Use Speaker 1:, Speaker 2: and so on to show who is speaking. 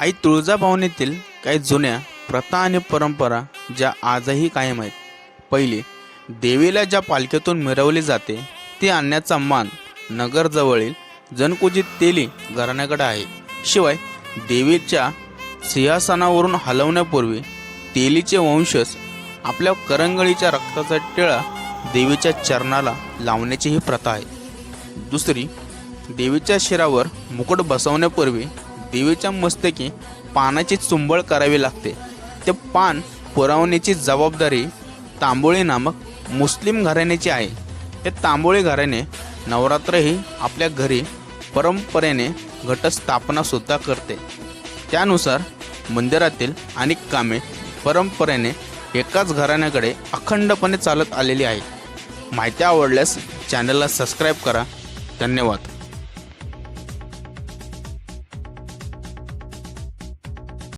Speaker 1: आई तुळजाभवानीतील काही जुन्या प्रथा आणि परंपरा ज्या आजही कायम आहेत. पहिली देवीला ज्या पालखीतून मिरवली जाते ती आणण्याचा मान नगरजवळील जनकुजित तेली घराण्याकडे आहे. शिवाय देवीच्या सिंहासनावरून हलवण्यापूर्वी तेलीचे वंशज आपल्या करंगळीच्या रक्ताचा टिळा देवीच्या चरणाला लावण्याची ही प्रथा आहे. दुसरी देवीच्या शिरावर मुकुट बसवण्यापूर्वी देवीच्या मस्तकी पानाची चुंबळ करावी लागते. ते पान पुरवण्याची जबाबदारी तांबोळी नामक मुस्लिम घराण्याची आहे. हे तांबोळी घराणे नवरात्रही आपल्या घरी परंपरेने घटस्थापनासुद्धा करते. त्यानुसार मंदिरातील अनेक कामे परंपरेने एकाच घराण्याकडे अखंडपणे चालत आलेली आहेत. माहिती आवडल्यास चॅनलला सबस्क्राईब करा. धन्यवाद.